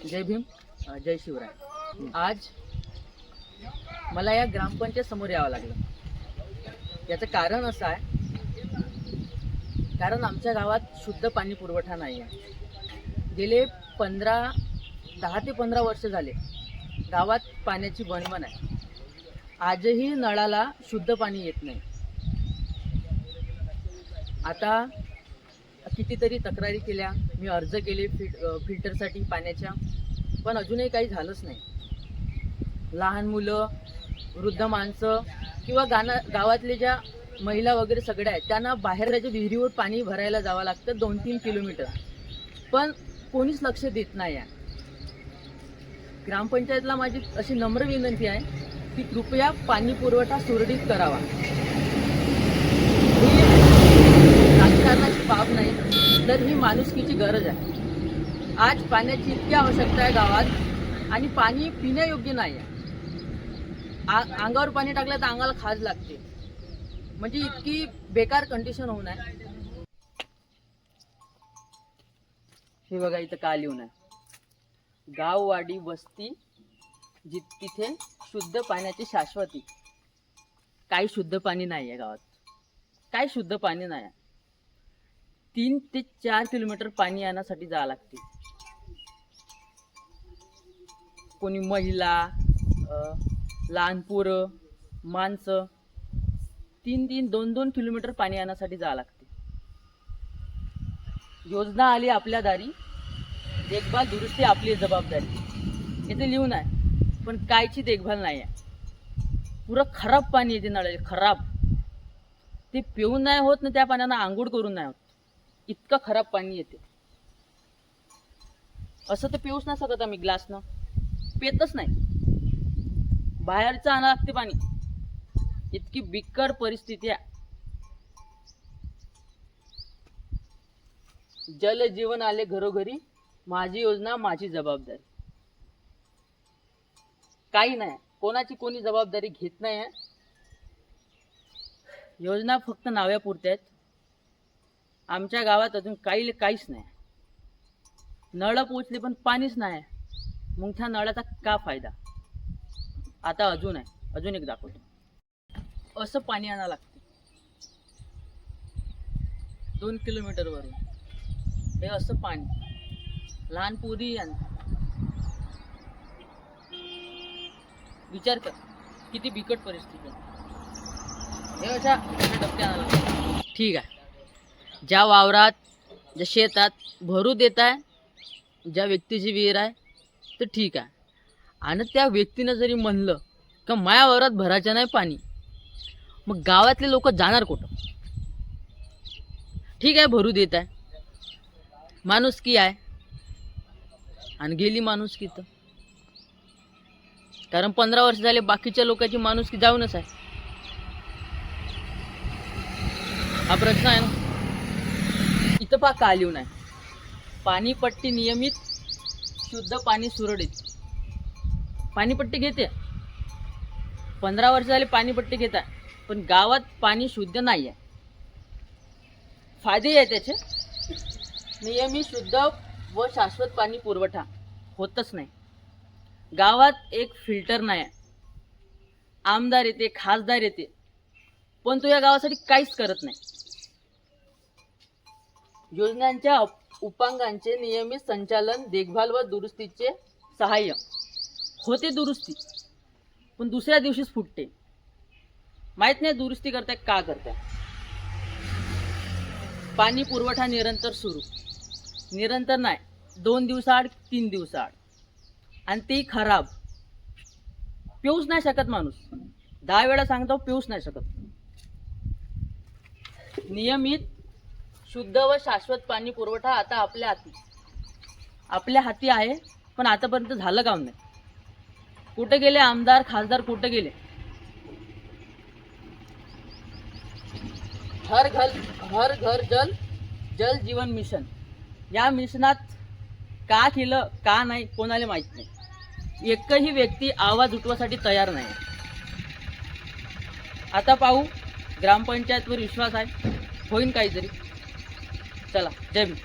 जय भीम जय शिवराय. आज मला या ग्रामपंचायत समोर यावं लागलं. याचं कारण असं आहे कारण आमच्या गावात शुद्ध पाणी पुरवठा नाही आहे गेले पंधरा दहा ते पंधरा वर्ष झाले गावात पाण्याची बनवण आहे. आजही नळाला शुद्ध पाणी येत नाही. आता कितीतरी तक्रारी केल्या. मी अर्ज केले फिल फिल्टरसाठी पाण्याच्या. पण अजूनही काही झालंच नाही. लहान मुलं वृद्ध माणसं किंवा गाणं गावातले ज्या महिला वगैरे सगळ्या आहेत त्यांना बाहेर त्याच्या विहिरीवर पाणी भरायला जावं लागतं दोन तीन किलोमीटर. पण कोणीच लक्ष देत नाही आहे. ग्रामपंचायतला माझी अशी नम्र विनंती आहे की कृपया पाणी पुरवठा सुरळीत करावा ही राजकारणाची बाब नाही तर ही माणुसकीची गरज आहे. आज पाण्याची इतकी आवश्यकता आहे गावात आणि पाणी पिण्यायोग्य नाही आहे. आ- अंगावर पाणी टाकलं तर अंगाला खाज लागते. म्हणजे इतकी बेकार कंडिशन होऊन आहे. हे बघा इथं का लिहून आहे. गाववाडी वस्ती जि तिथे शुद्ध पाण्याची शाश्वती काही शुद्ध पाणी नाही आहे गावात. काही शुद्ध पाणी नाही आहे तीन ते चार किलोमीटर पाणी आणण्यासाठी जावं लागते. कोणी महिला लहान पोरं माणसं तीन तीन दोन दोन किलोमीटर पाणी आणण्यासाठी जावं लागते. योजना आली आपल्या दारी देखभाल दुरुस्ती आपली जबाबदारी. येथे लिहून आहे पण कायची देखभाल नाही आहे. पुरं खराब पाणी येते नळाचे खराब. ते पिऊन नाही होत ना त्या पाण्यानं आंघोळ करून नाही होत. इतकं खराब पाणी येते. असं तर पिऊच नाही शकत आम्ही ग्लासनं. पेतच नाही. बाहेरचं आणा लागते पाणी. इतकी बिकट परिस्थिती आहे. जल जीवन आले घरोघरी माझी योजना माझी जबाबदारी. काही नाही. कोणाची कोणी जबाबदारी घेत नाही आहे. योजना फक्त नाव्यापुरत्या आहेत. आमच्या गावात अजून काही काहीच नाही. नळं पोचले पण पाणीच नाही. मग त्या नळाचा का फायदा? आता अजून आहे. अजून एक दाखवतो. असं पाणी आणा लागते. दोन किलोमीटरवरून हे असं पाणी. लहान पोरी आण विचार कर. किती बिकट परिस्थिती आहे. हे अशा अशा डबक्या आणायला ठीक आहे. ज्या वावरात ज्या शेतात भरू देत आहे ज्या व्यक्तीची विहीर आहे तर ठीक आहे. आणि त्या व्यक्तीनं जरी म्हणलं का माया वावरात भरायचं नाही पाणी मग गावातले लोक जाणार कुठं? ठीक आहे भरू देत आहे. माणूस की आहे. आणि गेली माणूस की तर. कारण पंधरा वर्ष झाले बाकीच्या लोकांची माणूस की जाऊनच आहे. हा प्रश्न आहे ना? इथं पा नाही. पाणीपट्टी नियमित शुद्ध पाणी सुरळीत. पाणीपट्टी घेते. पंधरा वर्ष झाले पाणीपट्टी घेत आहे पण गावात पाणी शुद्ध नाही आहे फायदे आहे त्याचे नियमित शुद्ध व शाश्वत पाणी पुरवठा होतच नाही. गावात एक फिल्टर नाही आहे. आमदार येते खासदार येते पण तो या गावासाठी काहीच करत नाही. योजनांच्या उपांगांचे नियमित संचालन देखभाल व दुरुस्तीचे सहाय्य. होते दुरुस्ती पण दुसऱ्या दिवशीच फुटते. माहीत नाही दुरुस्ती करताय का करताय. पाणी पुरवठा निरंतर सुरू. निरंतर नाही दोन दिवसाआड तीन दिवसाआड. आणि तेही खराब. पिऊच नाही शकत माणूस. दहा वेळा सांगतो पिऊच नाही शकत. नियमित शुद्ध व शाश्वत पाणी पुरवठा आता आपल्या हाती. आपल्या हाती आहे पण आतापर्यंत झालं काम नाही. कुठे गेले आमदार खासदार कुठे गेले? हर घर हर घर जल जल जीवन मिशन. या मिशनात का केलं का नाही कोणाला माहीत नाही. एकही व्यक्ती आवाज उठवासाठी तयार नाही. आता पाहू ग्रामपंचायतवर विश्वास आहे होईन काहीतरी. चला जय भीम.